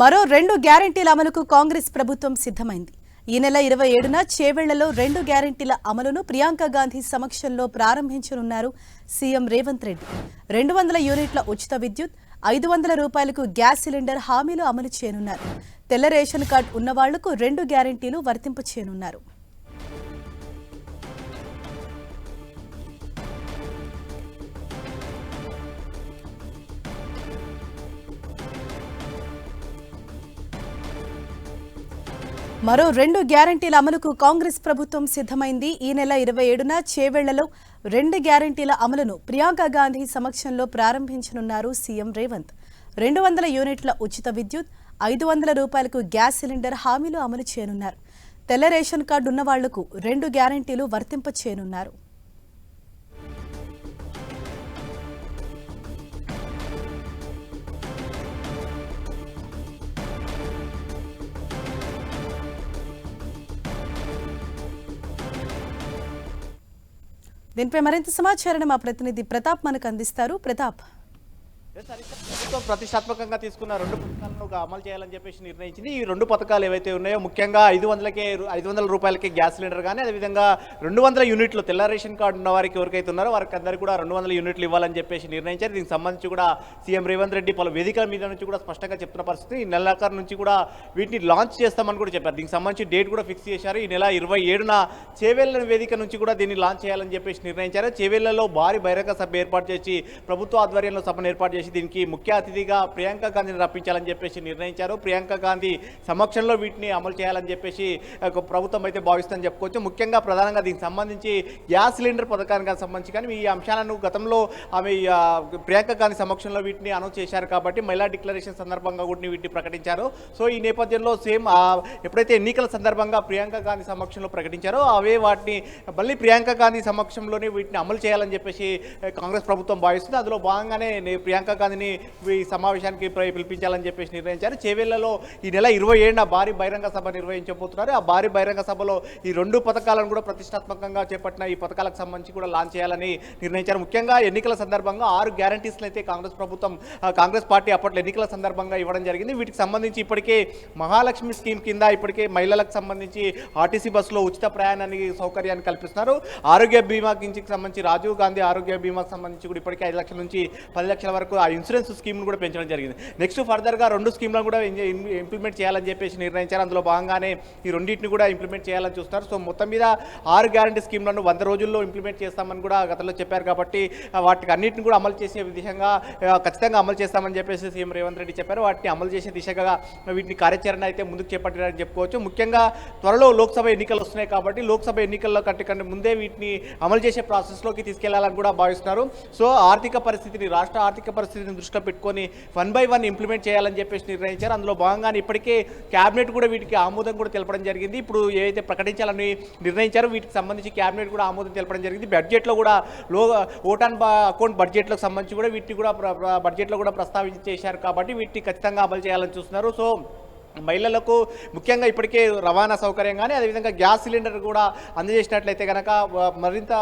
మరో రెండు గ్యారంటీల అమలుకు కాంగ్రెస్ ప్రభుత్వం సిద్ధమైంది. ఈ నెల ఇరవై ఏడున చేవెళ్ళలో రెండు గ్యారంటీల అమలును ప్రియాంక గాంధీ సమక్షంలో ప్రారంభించనున్నారు సీఎం రేవంత్ రెడ్డి. రెండు వందల యూనిట్ల ఉచిత విద్యుత్ ఐదు వందల రూపాయలకు గ్యాస్ సిలిండర్ హామీలు అమలు చేయనున్నారు. తెల్ల రేషన్ కార్డు ఉన్న వాళ్ళకు రెండు గ్యారంటీలు వర్తింప చేయనున్నారు మరో రెండు గ్యారంటీల అమలుకు కాంగ్రెస్ ప్రభుత్వం సిద్ధమైంది. ఈ నెల ఇరవై ఏడున చేవెళ్ళలో రెండు గ్యారంటీల అమలును ప్రియాంక గాంధీ సమక్షంలో ప్రారంభించనున్నారు సీఎం రేవంత్. రెండు వందల యూనిట్ల ఉచిత విద్యుత్ ఐదు వందల రూపాయలకు గ్యాస్ సిలిండర్ హామీలు అమలు చేయనున్నారు. తెల్ల రేషన్ కార్డు ఉన్న వాళ్ళకు రెండు గ్యారంటీలు వర్తింప చేయనున్నారు దీనిపై మరింత సమాచారాన్ని మా ప్రతినిధి ప్రతాప్ మనకు అందిస్తారు. ప్రతాప్. ప్రభుత్వం ప్రతిష్టాత్మకంగా తీసుకున్న రెండు పథకాలను ఒక అమలు చేయాలని చెప్పేసి నిర్ణయించింది. ఈ రెండు పథకాలు ఏవైతే ఉన్నాయో ముఖ్యంగా ఐదు వందలకే ఐదు వందల రూపాయలకే గ్యాస్ సిలిండర్ కానీ అదేవిధంగా రెండు వందల యూనిట్లు తెల్ల రేషన్ కార్డు ఉన్న వారికి ఎవరికైతే ఉన్నారో వారికి అందరికీ కూడా రెండు వందల యూనిట్లు ఇవ్వాలని చెప్పేసి నిర్ణయించారు. దీనికి సంబంధించి కూడా సీఎం రేవంత్ రెడ్డి పలు వేదికల మీద నుంచి కూడా స్పష్టంగా చెప్తున్న పరిస్థితి. ఈ నెలాఖరు నుంచి కూడా వీటిని లాంచ్ చేస్తామని కూడా చెప్పారు. దీనికి సంబంధించి డేట్ కూడా ఫిక్స్ చేశారు. ఈ నెల ఇరవై ఏడున చేవేళ్ళ వేదిక నుంచి కూడా దీన్ని లాంచ్ చేయాలని చెప్పేసి నిర్ణయించారు. చేవేళ్ళలో భారీ బహిరంగ సభ ఏర్పాటు చేసి ప్రభుత్వ ఆధ్వర్యంలో సభను ఏర్పాటు చేసి దీనికి ముఖ్య అతిథిగా ప్రియాంక గాంధీని రప్పించాలని చెప్పేసి నిర్ణయించారు. ప్రియాంక గాంధీ సమక్షంలో వీటిని అమలు చేయాలని చెప్పేసి ఒక ప్రభుత్వం అయితే భావిస్తుందని చెప్పుకోవచ్చు. ముఖ్యంగా ప్రధానంగా దీనికి సంబంధించి గ్యాస్ సిలిండర్ పథకానికి సంబంధించి కానీ ఈ అంశాలను గతంలో ఆమె ప్రియాంక గాంధీ సమక్షంలో వీటిని అనౌన్స్ చేశారు కాబట్టి మహిళా డిక్లరేషన్ సందర్భంగా కూడా వీటిని ప్రకటించారు. సో ఈ నేపథ్యంలో సేమ్ ఎప్పుడైతే ఎన్నికల సందర్భంగా ప్రియాంక గాంధీ సమక్షంలో ప్రకటించారో అవే వాటిని మళ్ళీ ప్రియాంక గాంధీ సమక్షంలోనే వీటిని అమలు చేయాలని చెప్పేసి కాంగ్రెస్ ప్రభుత్వం భావిస్తుంది. అందులో భాగంగానే ప్రియాంక గాంధీని ఈ సమావేశానికి ప్ర- పిలిపించాలని చెప్పేసి నిర్ణయించారు. చేవేళ్ళలో ఈ నెల ఇరవై ఏడున భారీ బహిరంగ సభ నిర్వహించబోతున్నారు. ఆ భారీ బహిరంగ సభలో ఈ రెండు పథకాలను కూడా ప్రతిష్టాత్మకంగా చేపట్టిన ఈ పథకాలకు సంబంధించి కూడా లాంచ్ చేయాలని నిర్ణయించారు. ముఖ్యంగా ఎన్నికల సందర్భంగా ఆరు గ్యారంటీస్లు అయితే కాంగ్రెస్ ప్రభుత్వం కాంగ్రెస్ పార్టీ అప్పట్లో ఎన్నికల సందర్భంగా ఇవ్వడం జరిగింది. వీటికి సంబంధించి ఇప్పటికే మహాలక్ష్మి స్కీమ్ కింద ఇప్పటికే మహిళలకు సంబంధించి ఆర్టీసీ బస్సులో ఉచిత ప్రయాణానికి సౌకర్యాన్ని కల్పిస్తున్నారు. ఆరోగ్య బీమా కించికి సంబంధించి రాజీవ్ గాంధీ ఆరోగ్య బీమాకి సంబంధించి కూడా ఇప్పటికే ఐదు లక్షల నుంచి పది లక్షల వరకు ఆ ఇన్సూరెన్స్ స్కీమ్ను కూడా పెంచడం జరిగింది. నెక్స్ట్ ఫర్దర్గా రెండు స్కీమ్లను కూడా ఇంప్లిమెంట్ చేయాలని చెప్పేసి నిర్ణయించారు. అందులో భాగంగానే ఈ రెండింటిని కూడా ఇంప్లిమెంట్ చేయాలని చూస్తారు. సో మొత్తం మీద ఆరు గ్యారంటీ స్కీమ్లను వంద రోజుల్లో ఇంప్లిమెంట్ చేస్తామని కూడా గతంలో చెప్పారు కాబట్టి వాటికి అన్నింటిని కూడా అమలు చేసే విధంగా ఖచ్చితంగా అమలు చేస్తామని చెప్పేసి సీఎం రేవంత్ రెడ్డి చెప్పారు. వాటిని అమలు చేసే దిశగా వీటిని కార్యాచరణ అయితే ముందుకు చేపట్టారని చెప్పుకోవచ్చు. ముఖ్యంగా త్వరలో లోక్సభ ఎన్నికలు వస్తున్నాయి కాబట్టి లోక్సభ ఎన్నికల్లో కంటే కంటే ముందే వీటిని అమలు చేసే ప్రాసెస్లోకి తీసుకెళ్ళాలని కూడా భావిస్తున్నారు. సో ఆర్థిక పరిస్థితిని రాష్ట్ర ఆర్థిక పరిస్థితిని దృష్టిలో పెట్టుకొని వన్ బై వన్ ఇంప్లిమెంట్ చేయాలని చెప్పేసి నిర్ణయించారు. అందులో భాగంగానే ఇప్పటికే క్యాబినెట్ కూడా వీటికి ఆమోదం కూడా తెలపడం జరిగింది. ఇప్పుడు ఏదైతే ప్రకటించాలని నిర్ణయించారో వీటికి సంబంధించి క్యాబినెట్ కూడా ఆమోదం తెలపడం జరిగింది. బడ్జెట్లో కూడా లో ఓటాన్ అకౌంట్ బడ్జెట్లకు సంబంధించి కూడా వీటిని కూడా బడ్జెట్లో కూడా ప్రస్తావించి చేశారు కాబట్టి వీటిని ఖచ్చితంగా అమలు చేయాలని చూస్తున్నారు. సో మహిళలకు ముఖ్యంగా ఇప్పటికే రవాణా సౌకర్యం కానీ అదేవిధంగా గ్యాస్ సిలిండర్ కూడా అందజేసినట్లయితే కనుక మరింత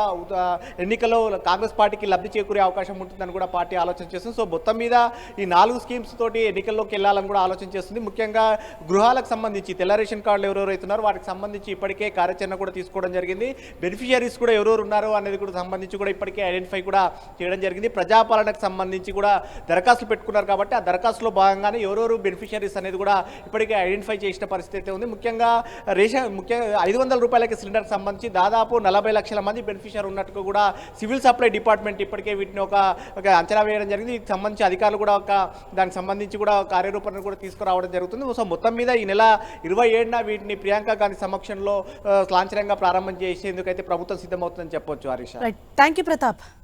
ఎన్నికల్లో కాంగ్రెస్ పార్టీకి లబ్ధి చేకూరే అవకాశం ఉంటుందని కూడా పార్టీ ఆలోచన చేస్తుంది. సో మొత్తం మీద ఈ నాలుగు స్కీమ్స్ తోటి ఎన్నికల్లోకి వెళ్ళాలని కూడా ఆలోచన చేస్తుంది. ముఖ్యంగా గృహాలకు సంబంధించి తెల్ల రేషన్ కార్డులు ఎవరెవరు అవుతున్నారో వాటికి సంబంధించి ఇప్పటికే కార్యాచరణ కూడా తీసుకోవడం జరిగింది. బెనిఫిషియరీస్ కూడా ఎవరెవరు ఉన్నారో అనేది కూడా సంబంధించి కూడా ఇప్పటికే ఐడెంటిఫై కూడా చేయడం జరిగింది. ప్రజాపాలనకు సంబంధించి కూడా దరఖాస్తులు పెట్టుకున్నారు కాబట్టి ఆ దరఖాస్తులో భాగంగానే ఎవరెవరు బెనిఫిషియరీస్ అనేది కూడా ఇప్పటికే ఐడెంటిఫై చేసిన పరిస్థితి అయితే ఉంది. ముఖ్యంగా రేషన్ ముఖ్యంగా ఐదు వందల రూపాయలకి సిలిండర్కి సంబంధించి దాదాపు నలభై లక్షల మంది బెనిఫిషియర్ ఉన్నట్టుగా కూడా సివిల్ సప్లై డిపార్ట్మెంట్ ఇప్పటికే వీటిని ఒక ఒక అంచనా వేయడం జరిగింది. దీనికి సంబంధించి అధికారులు కూడా ఒక దానికి సంబంధించి కూడా కార్యరూపణ కూడా తీసుకురావడం జరుగుతుంది. సో మొత్తం మీద ఈ నెల ఇరవై ఏడున వీటిని ప్రియాంక గాంధీ సమక్షంలో లాంఛనంగా ప్రారంభం చేసేందుకైతే ప్రభుత్వం సిద్ధమవుతుందని చెప్పొచ్చు హరీష్. Thank you Pratap